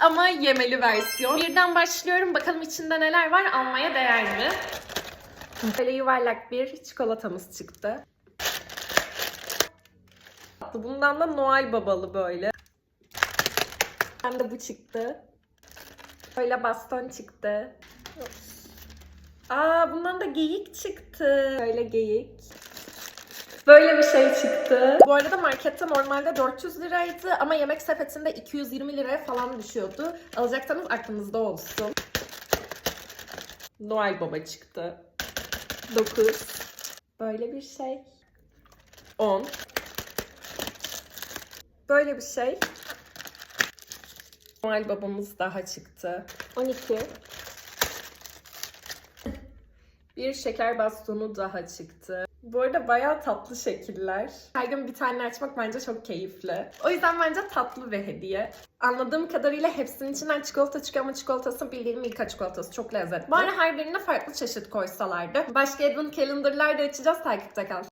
ama yemeli versiyon. Birden başlıyorum. Bakalım içinde neler var. Almaya değer mi? Böyle yuvarlak bir çikolatamız çıktı. Bundan da Noel babalı böyle. Ben de bu çıktı. Böyle baston çıktı. Aa bundan da geyik çıktı. Böyle geyik. Böyle bir şey çıktı. Bu arada markette normalde 400 liraydı ama yemek sepetinde 220 liraya falan düşüyordu. Alacaksanız aklınızda olsun. Noel Baba çıktı. 9. Böyle bir şey. 10. Böyle bir şey. Noel babamız daha çıktı. 12. Bir şeker bastonu daha çıktı. Bu arada bayağı tatlı şekiller. Her gün bir tane açmak bence çok keyifli. O yüzden bence tatlı bir hediye. Anladığım kadarıyla hepsinin içinden çikolata çıkıyor ama çikolatası bildiğim Milka çikolatası. Çok lezzetli. Bari her birine farklı çeşit koysalardı. Başka Advent Calendar'lar da açacağız. Takipte kal.